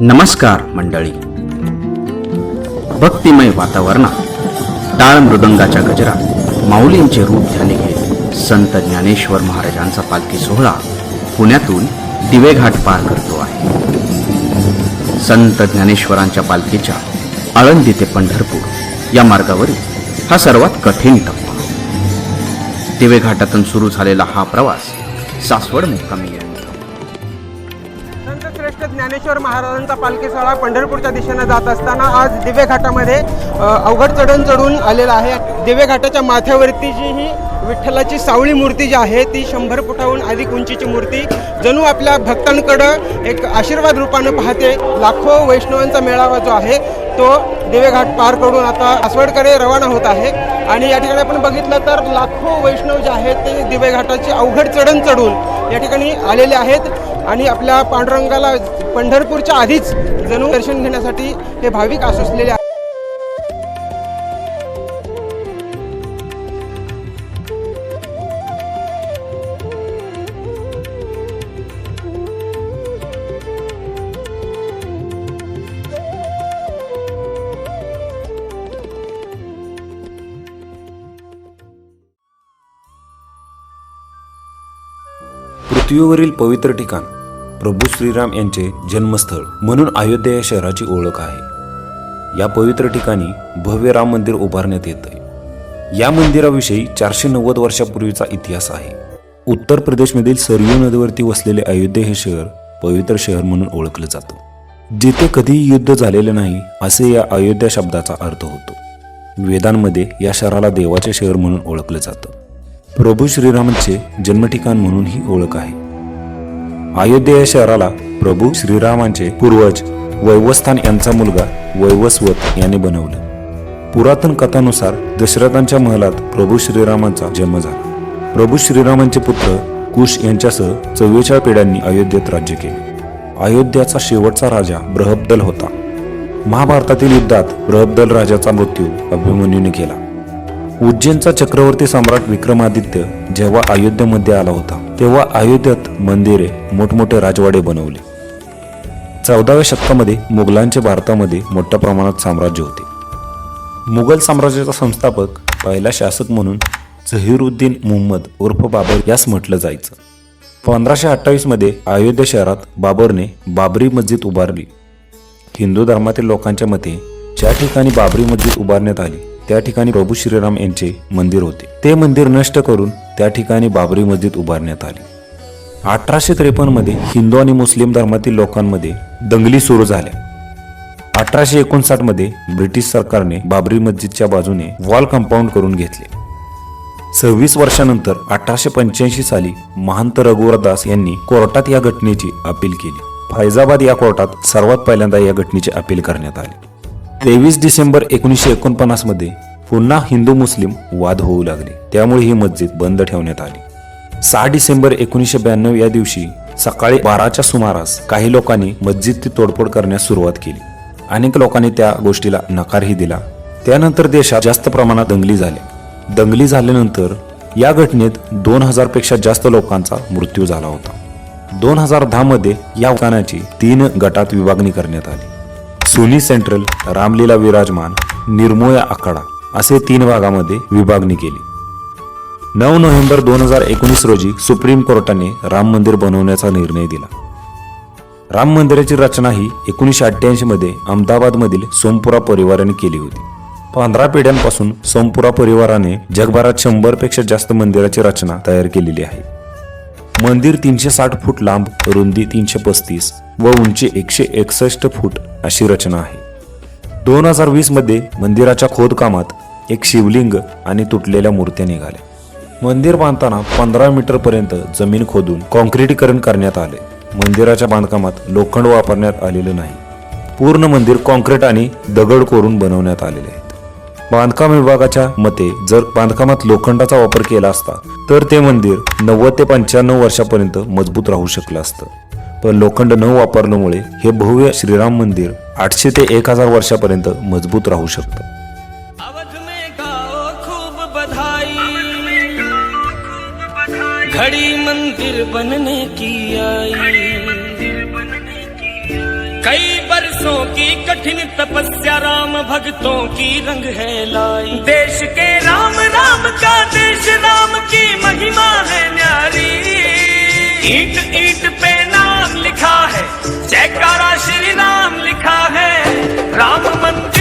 नमस्कार मंडळी. भक्तिमय वातावरणात टाळ मृदंगाच्या गजरात माऊलींचे रूप ध्याने घेत संत ज्ञानेश्वर महाराजांचा पालखी सोहळा पुण्यातून दिवेघाट पार करतो आहे. संत ज्ञानेश्वरांच्या पालखीच्या आळंदी ते पंढरपूर या मार्गावरील हा सर्वात कठीण टप्पा. दिवेघाटातून सुरू झालेला हा प्रवास सासवड मुक्कामी आहे श्रेष्ठ ज्ञानेश्वर महाराजांचा पालखी सोहळा पंढरपूरच्या दिशेनं जात असताना आज दिवे घाटामध्ये अवघड चढण चढून आलेला आहे. दिवे घाटाच्या माथ्यावरती जी ही विठ्ठलाची सावळी मूर्ती जी आहे ती शंभर फुटाहून अधिक उंचीची मूर्ती जणू आपल्या भक्तांकडं एक आशीर्वाद रूपानं पाहते. लाखो वैष्णवांचा मेळावा जो आहे तो दिवेघाट पार करून आता आसवडकडे रवाना होत आहे. आणि या ठिकाणी आपण बघितलं तर लाखो वैष्णव जे आहेत ते दिवेघाटाची अवघड चढण चढून या ठिकाणी आलेले आहेत. आणि आपल्या पांडुरंगाला पंढरपूरच्या आधीच जणू दर्शन घेण्यासाठी हे भाविक आसुसलेले आहेत. पृथ्वीवरील पवित्र ठिकाण. प्रभू श्रीराम यांचे जन्मस्थळ म्हणून अयोध्या या शहराची ओळख आहे. या पवित्र ठिकाणी भव्य राम मंदिर उभारण्यात येत आहे. या मंदिराविषयी चारशे नव्वद वर्षापूर्वीचा इतिहास आहे. उत्तर प्रदेशमधील सरयू नदीवरती वसलेले अयोध्या हे शहर पवित्र शहर म्हणून ओळखलं जातं. जिथे कधीही युद्ध झालेले नाही असे या अयोध्या शब्दाचा अर्थ होतो. वेदांमध्ये या शहराला देवाचे शहर म्हणून ओळखलं जातं. प्रभू श्रीरामांचे जन्मठिकाण म्हणून ही ओळख आहे. अयोध्या या शहराला प्रभू श्रीरामांचे पूर्वज वैवस्थान यांचा मुलगा वैवस्वत याने बनवलं. पुरातन कथानुसार दशरथांच्या महलात प्रभू श्रीरामांचा जन्म झाला. प्रभू श्रीरामांचे पुत्र कुश यांच्यासह चव्वेचाळ पिढ्यांनी अयोध्येत राज्य केले. अयोध्याचा शेवटचा राजा ब्रहबदल होता. महाभारतातील युद्धात बृहबदल राजाचा मृत्यू अभिमन्यूने केला. उज्जैनचा चक्रवर्ती सम्राट विक्रमादित्य जेव्हा अयोध्येमध्ये आला होता तेव्हा अयोध्येत मंदिरे मोठमोठे राजवाडे बनवले. चौदाव्या शतकामध्ये मुघलांचे भारतामध्ये मोठ्या प्रमाणात साम्राज्य होते. मुघल साम्राज्याचा संस्थापक पहिला शासक म्हणून झहीरुद्दीन मुहम्मद उर्फ बाबर यास म्हटलं जायचं. पंधराशे अठ्ठावीसमध्ये अयोध्या शहरात बाबरने बाबरी मस्जिद उभारली. हिंदू धर्मातील लोकांच्या मते ज्या ठिकाणी बाबरी मस्जिद उभारण्यात आली त्या ठिकाणी प्रभू श्रीराम यांचे मंदिर होते. ते मंदिर नष्ट करून त्या ठिकाणी बाबरी मस्जिद उभारण्यात आली. अठराशे त्रेपन्नमध्ये हिंदू आणि मुस्लिम धर्मातील लोकांमध्ये दंगली सुरू झाल्या. अठराशे एकोणसाठमध्ये ब्रिटिश सरकारने बाबरी मस्जिदच्या बाजूने वॉल कंपाऊंड करून घेतले. सव्वीस वर्षानंतर अठराशे पंच्याऐंशी साली महंत रघुवरदास यांनी कोर्टात या घटनेची अपील केली. फैजाबाद या कोर्टात सर्वात पहिल्यांदा या घटनेची अपील करण्यात आली. तेवीस डिसेंबर एकोणीसशे एकोणपन्नासमध्ये पुन्हा हिंदू मुस्लिम वाद होऊ लागले. त्यामुळे ही मस्जिद बंद ठेवण्यात आली. सहा डिसेंबर एकोणीसशे ब्याण्णव या दिवशी सकाळी बाराच्या सुमारास काही लोकांनी मस्जिदची तोडफोड करण्यास सुरुवात केली. अनेक लोकांनी त्या गोष्टीला नकारही दिला. त्यानंतर देशात जास्त प्रमाणात दंगली झाल्या. दंगली झाल्यानंतर या घटनेत दोन हजारपेक्षा जास्त लोकांचा मृत्यू झाला होता. दोन हजार दहा मध्ये या उद्यानाची तीन गटात विभागणी करण्यात आली. सुनी सेंट्रल रामलीला विराजमान निर्मोया आखाडा असे तीन भागामध्ये विभागणी केली. नऊ नोव्हेंबर दोन हजार एकोणीस रोजी सुप्रीम कोर्टाने राम मंदिर बनवण्याचा निर्णय दिला. राम मंदिराची रचना ही एकोणीसशे अठ्ठ्याऐंशीमध्ये अहमदाबादमधील सोमपुरा परिवाराने केली होती. पंधरा पिढ्यांपासून सोमपुरा परिवाराने जगभरात शंभरपेक्षा जास्त मंदिराची रचना तयार केलेली आहे. मंदिर तीनशे साठ फूट लांब रुंदी तीनशे पस्तीस व उंची एकशे एकसष्ट फूट अशी रचना आहे. दोन हजार वीसमध्ये मंदिराच्या खोदकामात एक शिवलिंग आणि तुटलेल्या मूर्त्या निघाल्या. मंदिर बांधताना पंधरा मीटर पर्यंत जमीन खोदून कॉन्क्रिटीकरण करण्यात आले. मंदिराच्या बांधकामात लोखंड वापरण्यात आलेलं नाही. पूर्ण मंदिर कॉन्क्रीट आणि दगड कोरून बनवण्यात आलेले आहेत. बांधकाम विभागाच्या मते जर बांधकामात लोखंडाचा वापर केला असता तर ते मंदिर नव्वद ते पंच्याण्णव वर्षापर्यंत मजबूत राहू शकलं असतं. पण लोखंड न वापरल्यामुळे हे भव्य श्रीराम मंदिर आठशे ते एक हजार वर्षापर्यंत मजबूत राहू शकतं. आई घड़ी मंदिर बनने की आई। कई बरसों की कठिन तपस्या राम भक्तों की रंग है लाई। देश के राम राम का देश राम की महिमा है न्यारी। ईट ईट पे नाम लिखा है जयकारा श्री राम लिखा है। राम मंदिर